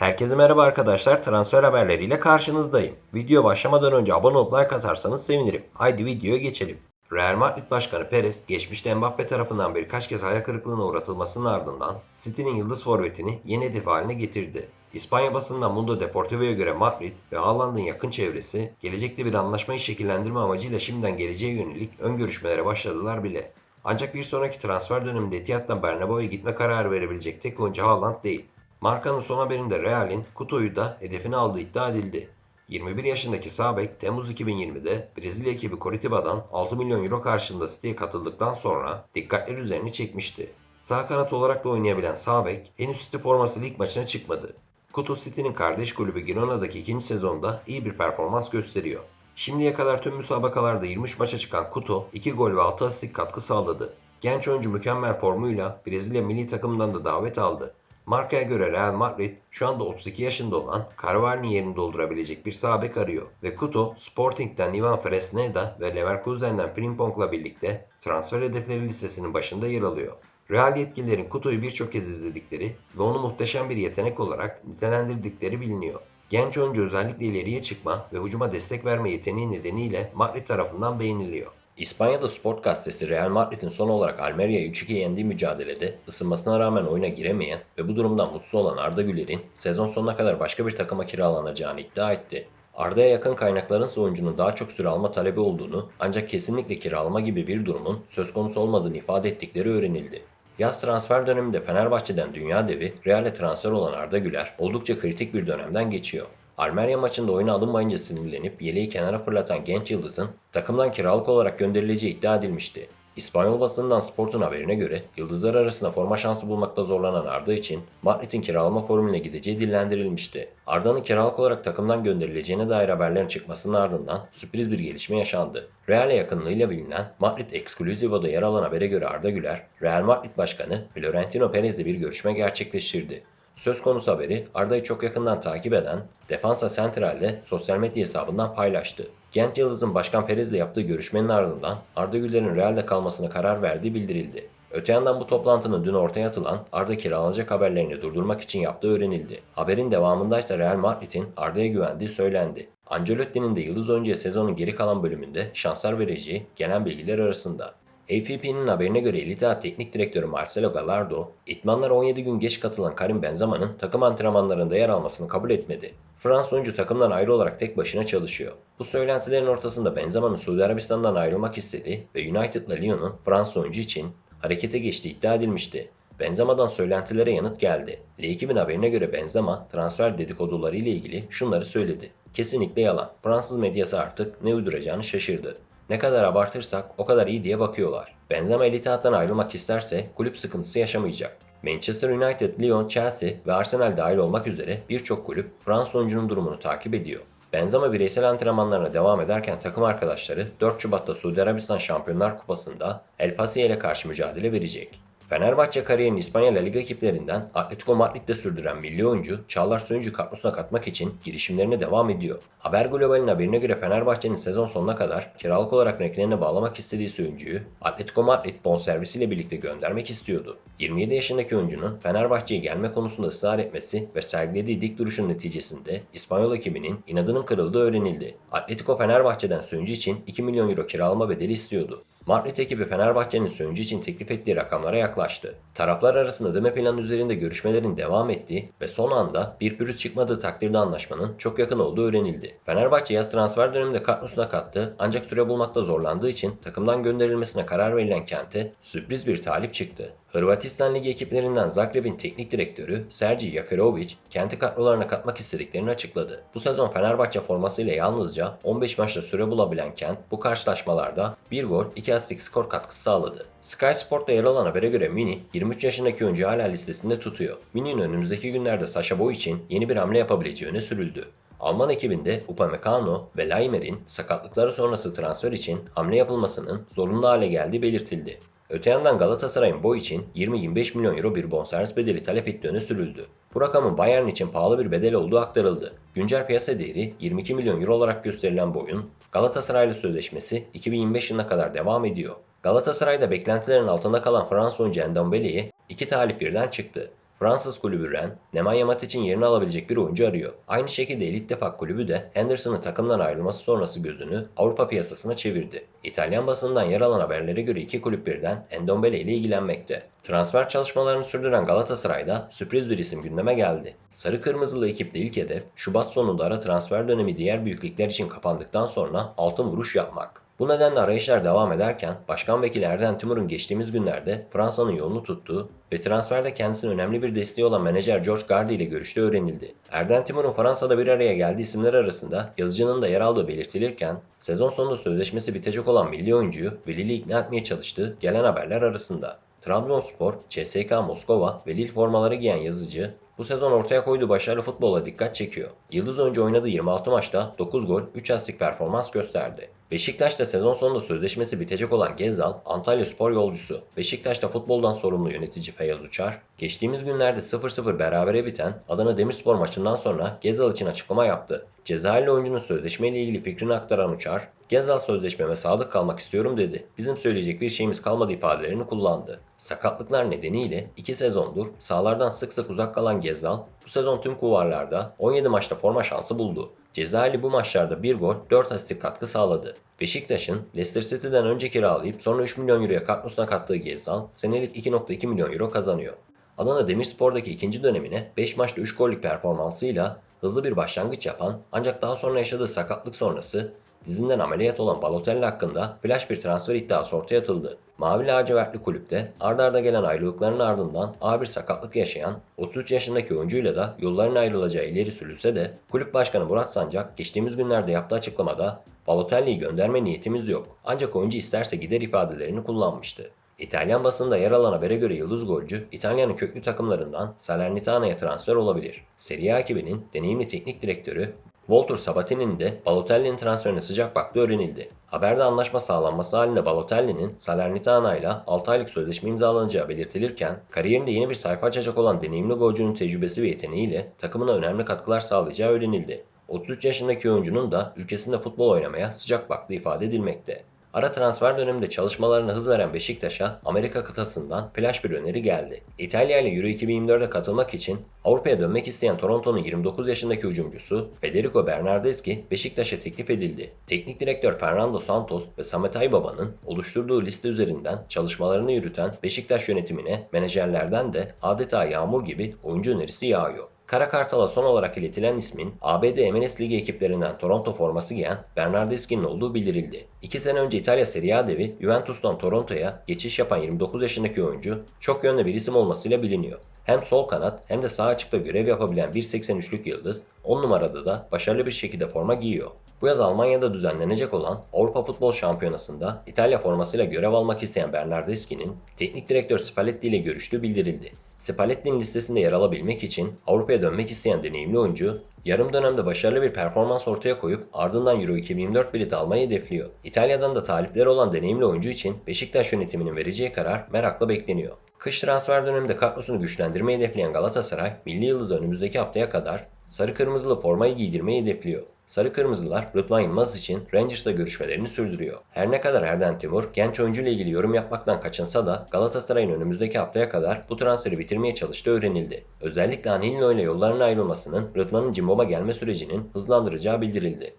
Herkese merhaba arkadaşlar. Transfer haberleriyle karşınızdayım. Video başlamadan önce abone olup like atarsanız sevinirim. Haydi videoya geçelim. Real Madrid Başkanı Perez, geçmişte Mbappe tarafından birkaç kez hayal kırıklığına uğratılmasının ardından City'nin yıldız forvetini yeni hedef haline getirdi. İspanya basından Mundo Deportivo'ya göre Madrid ve Haaland'ın yakın çevresi gelecekte bir anlaşmayı şekillendirme amacıyla şimdiden geleceğe yönelik ön görüşmelere başladılar bile. Ancak bir sonraki transfer döneminde Etihad'la Bernabéu'ya gitme kararı verebilecek tek oyuncu Haaland değil. Markanın son haberinde Real'in Kuto'yu da hedefine aldığı iddia edildi. 21 yaşındaki sağ bek Temmuz 2020'de Brezilya ekibi Coritiba'dan 6 milyon euro karşılığında City'ye katıldıktan sonra dikkatler üzerini çekmişti. Sağ kanat olarak da oynayabilen sağ bek henüz City forması lig maçına çıkmadı. Kutu City'nin kardeş kulübü Girona'daki ikinci sezonda iyi bir performans gösteriyor. Şimdiye kadar tüm müsabakalarda 23 maça çıkan Kuto 2 gol ve 6 asistlik katkı sağladı. Genç oyuncu mükemmel formuyla Brezilya milli takımından da davet aldı. Markaya göre Real Madrid şu anda 32 yaşında olan Carvalho'nun yerini doldurabilecek bir sağ arıyor ve Kuto, Sporting'den Ivan Fresneda ve Leverkusen'den Frimpong'la birlikte transfer hedefleri listesinin başında yer alıyor. Real yetkililerin Kuto'yu birçok kez izledikleri ve onu muhteşem bir yetenek olarak nitelendirdikleri biliniyor. Genç oyuncu özellikle ileriye çıkma ve hücuma destek verme yeteneği nedeniyle Madrid tarafından beğeniliyor. İspanya'da Sport gazetesi Real Madrid'in son olarak Almeria'yı 3-2 yendiği mücadelede ısınmasına rağmen oyuna giremeyen ve bu durumdan mutsuz olan Arda Güler'in sezon sonuna kadar başka bir takıma kiralanacağını iddia etti. Arda'ya yakın kaynakların ise oyuncunun daha çok süre alma talebi olduğunu ancak kesinlikle kiralama gibi bir durumun söz konusu olmadığını ifade ettikleri öğrenildi. Yaz transfer döneminde Fenerbahçe'den dünya devi Real'e transfer olan Arda Güler oldukça kritik bir dönemden geçiyor. Almeria maçında oyuna alınmayınca sinirlenip yeleği kenara fırlatan genç yıldızın takımdan kiralık olarak gönderileceği iddia edilmişti. İspanyol basından Sport'un haberine göre yıldızlar arasında forma şansı bulmakta zorlanan Arda için Madrid'in kiralama formülüne gideceği dillendirilmişti. Arda'nın kiralık olarak takımdan gönderileceğine dair haberlerin çıkmasının ardından sürpriz bir gelişme yaşandı. Real'e yakınlığıyla bilinen Madrid Exclusivo'da yer alan habere göre Arda Güler, Real Madrid Başkanı Florentino Perez'le bir görüşme gerçekleştirdi. Söz konusu haberi Arda'yı çok yakından takip eden Defansa Central'de sosyal medya hesabından paylaştı. Genç Yıldız'ın Başkan Perez'le yaptığı görüşmenin ardından Arda Güler'in Real'de kalmasına karar verdiği bildirildi. Öte yandan bu toplantının dün ortaya atılan Arda kiralanacak haberlerini durdurmak için yaptığı öğrenildi. Haberin devamındaysa Real Madrid'in Arda'ya güvendiği söylendi. Ancelotti'nin de yıldız oyuncuya sezonun geri kalan bölümünde şanslar vereceği gelen bilgiler arasında. AFP'nin haberine göre Elite Teknik Direktörü Marcelo Gallardo, idmanlara 17 gün geç katılan Karim Benzema'nın takım antrenmanlarında yer almasını kabul etmedi. Fransız oyuncu takımdan ayrı olarak tek başına çalışıyor. Bu söylentilerin ortasında Benzema'nın Suudi Arabistan'dan ayrılmak istediği ve United'la Lyon'un Fransız oyuncu için harekete geçtiği iddia edilmişti. Benzema'dan söylentilere yanıt geldi. L2000 haberine göre Benzema transfer dedikoduları ile ilgili şunları söyledi. Kesinlikle yalan. Fransız medyası artık ne uyduracağını şaşırdı. Ne kadar abartırsak o kadar iyi diye bakıyorlar. Benzema Elitehat'tan ayrılmak isterse kulüp sıkıntısı yaşamayacak. Manchester United, Lyon, Chelsea ve Arsenal dahil olmak üzere birçok kulüp Fransız oyuncunun durumunu takip ediyor. Benzema bireysel antrenmanlarına devam ederken takım arkadaşları 4 Şubat'ta Suudi Arabistan Şampiyonlar Kupası'nda El Fasih ile karşı mücadele verecek. Fenerbahçe kariyerini İspanya La Liga ekiplerinden Atletico Madrid'de sürdüren milli oyuncu Çağlar Söyüncü kadrosuna katmak için girişimlerine devam ediyor. Haber Global'in haberine göre Fenerbahçe'nin sezon sonuna kadar kiralık olarak renklerine bağlamak istediği Söyüncü'yü Atletico Madrid bonservisiyle birlikte göndermek istiyordu. 27 yaşındaki oyuncunun Fenerbahçe'ye gelme konusunda ısrar etmesi ve sergilediği dik duruşun neticesinde İspanyol ekibinin inadının kırıldığı öğrenildi. Atletico Fenerbahçe'den Söyüncü için 2 milyon euro kiralama bedeli istiyordu. Madrid ekibi Fenerbahçe'nin Söyüncü için teklif ettiği rakamlara yaklaştı. Taraflar arasında ödeme planı üzerinde görüşmelerin devam ettiği ve son anda bir pürüz çıkmadığı takdirde anlaşmanın çok yakın olduğu öğrenildi. Fenerbahçe yaz transfer döneminde kadrosuna kattı ancak süre bulmakta zorlandığı için takımdan gönderilmesine karar verilen Kent'e sürpriz bir talip çıktı. Hırvatistan Ligi ekiplerinden Zagreb'in teknik direktörü Sergi Jakirovic, Kent'i kadrolarına katmak istediklerini açıkladı. Bu sezon Fenerbahçe formasıyla yalnızca 15 maçta süre bulabilen Kent bu karşılaşmalarda 1 gol 2 asistlik skor katkısı sağladı. Sky Sport'ta yer alan habere göre Mini 23 yaşındaki oyuncu hala listesinde tutuyor. Mini'nin önümüzdeki günlerde Sasha Boy için yeni bir hamle yapabileceği öne sürüldü. Alman ekibinde Upamecano ve Laimer'in sakatlıkları sonrası transfer için hamle yapılmasının zorunlu hale geldiği belirtildi. Öte yandan Galatasaray'ın Boy için 20-25 milyon euro bir bonservis bedeli talep ettiği öne sürüldü. Bu rakamın Bayern için pahalı bir bedel olduğu aktarıldı. Güncel piyasa değeri 22 milyon euro olarak gösterilen Boy'un Galatasaray'la sözleşmesi 2025 yılına kadar devam ediyor. Galatasaray'da beklentilerin altında kalan Fransız oyuncu Ndombele'ye iki talip birden çıktı. Fransız kulübü Rennes, Nemanja Matic'in yerini alabilecek bir oyuncu arıyor. Aynı şekilde Elit Defak kulübü de Henderson'ın takımdan ayrılması sonrası gözünü Avrupa piyasasına çevirdi. İtalyan basından yer alan haberlere göre iki kulüp birden Endombele ile ilgilenmekte. Transfer çalışmalarını sürdüren Galatasaray'da sürpriz bir isim gündeme geldi. Sarı Kırmızılı ekipte ilk hedef Şubat sonunda ara transfer dönemi diğer büyük ligler için kapandıktan sonra altın vuruş yapmak. Bu nedenle arayışlar devam ederken Başkan Vekili Erden Timur'un geçtiğimiz günlerde Fransa'nın yolunu tuttuğu ve transferde kendisine önemli bir desteği olan menajer George Gardy ile görüştüğü öğrenildi. Erden Timur'un Fransa'da bir araya geldiği isimler arasında yazıcının da yer aldığı belirtilirken sezon sonunda sözleşmesi bitecek olan milli oyuncuyu velili ikna etmeye çalıştığı gelen haberler arasında. Trabzonspor, CSK Moskova ve Lille formaları giyen yazıcı bu sezon ortaya koyduğu başarılı futbola dikkat çekiyor. Yıldız önce oynadığı 26 maçta 9 gol, 3 asistlik performans gösterdi. Beşiktaş'ta sezon sonunda sözleşmesi bitecek olan Gezzal, Antalya Spor yolcusu. Beşiktaş'ta futboldan sorumlu yönetici Feyyaz Uçar, geçtiğimiz günlerde 0-0 berabere biten Adana Demirspor maçından sonra Gezzal için açıklama yaptı. Cezayirli oyuncunun sözleşmeyle ilgili fikrini aktaran Uçar, Gezal sözleşmeme sadık kalmak istiyorum dedi. Bizim söyleyecek bir şeyimiz kalmadı ifadelerini kullandı. Sakatlıklar nedeniyle 2 sezondur sahalardan sık sık uzak kalan Gezal bu sezon tüm kuvarlarda 17 maçta forma şansı buldu. Cezayirli bu maçlarda 1 gol 4 asistlik katkı sağladı. Beşiktaş'ın Leicester City'den önce kiralayıp sonra 3 milyon euroya kadrosuna kattığı Gezal senelik 2.2 milyon euro kazanıyor. Adana Demirspor'daki ikinci dönemine 5 maçta 3 gollük performansıyla hızlı bir başlangıç yapan ancak daha sonra yaşadığı sakatlık sonrası dizinden ameliyat olan Balotelli hakkında flash bir transfer iddiası ortaya atıldı. Mavi lacivertli kulüpte ardarda arda gelen ayrılıkların ardından ağır bir sakatlık yaşayan 33 yaşındaki oyuncuyla da yolların ayrılacağı ileri sürülse de kulüp başkanı Murat Sancak geçtiğimiz günlerde yaptığı açıklamada Balotelli'yi gönderme niyetimiz yok ancak oyuncu isterse gider ifadelerini kullanmıştı. İtalyan basında yer alan habere göre yıldız golcü İtalya'nın köklü takımlarından Salernitana'ya transfer olabilir. Serie A ekibinin deneyimli teknik direktörü Walter Sabatini'nin de Balotelli'nin transferine sıcak baktığı öğrenildi. Haberde anlaşma sağlanması halinde Balotelli'nin Salernitana ile 6 aylık sözleşme imzalanacağı belirtilirken, kariyerinde yeni bir sayfa açacak olan deneyimli golcünün tecrübesi ve yeteneğiyle takımına önemli katkılar sağlayacağı öğrenildi. 33 yaşındaki oyuncunun da ülkesinde futbol oynamaya sıcak baktığı ifade edilmekte. Ara transfer döneminde çalışmalarına hız veren Beşiktaş'a Amerika kıtasından flash bir öneri geldi. İtalya ile Euro 2024'e katılmak için Avrupa'ya dönmek isteyen Toronto'nun 29 yaşındaki hücumcusu Federico Bernardeschi Beşiktaş'a teklif edildi. Teknik direktör Fernando Santos ve Samet Aybaba'nın oluşturduğu liste üzerinden çalışmalarını yürüten Beşiktaş yönetimine menajerlerden de adeta yağmur gibi oyuncu önerisi yağıyor. Kara Kartal'a son olarak iletilen ismin ABD MLS Ligi ekiplerinden Toronto forması giyen Bernardeschi'nin olduğu bildirildi. İki sene önce İtalya Serie A devi Juventus'tan Toronto'ya geçiş yapan 29 yaşındaki oyuncu çok yönlü bir isim olmasıyla biliniyor. Hem sol kanat hem de sağ açıkta görev yapabilen 1.83'lük yıldız 10 numarada da başarılı bir şekilde forma giyiyor. Bu yaz Almanya'da düzenlenecek olan Avrupa Futbol Şampiyonası'nda İtalya formasıyla görev almak isteyen Bernardeschi'nin teknik direktör Spalletti ile görüştüğü bildirildi. Spalletti'nin listesinde yer alabilmek için Avrupa'ya dönmek isteyen deneyimli oyuncu, yarım dönemde başarılı bir performans ortaya koyup ardından Euro 2024 bileti almayı hedefliyor. İtalya'dan da talipleri olan deneyimli oyuncu için Beşiktaş yönetiminin vereceği karar merakla bekleniyor. Kış transfer döneminde kadrosunu güçlendirmeyi hedefleyen Galatasaray, milli yıldızı önümüzdeki haftaya kadar sarı kırmızılı formayı giydirmeyi hedefliyor. Sarı Kırmızılar Rıdvan Yılmaz için Rangers'la görüşmelerini sürdürüyor. Her ne kadar Erden Timur genç oyuncu ile ilgili yorum yapmaktan kaçınsa da Galatasaray'ın önümüzdeki haftaya kadar bu transferi bitirmeye çalıştığı öğrenildi. Özellikle Anilino ile yollarının ayrılmasının Rıdvan'ın Cimbom'a gelme sürecinin hızlandıracağı bildirildi.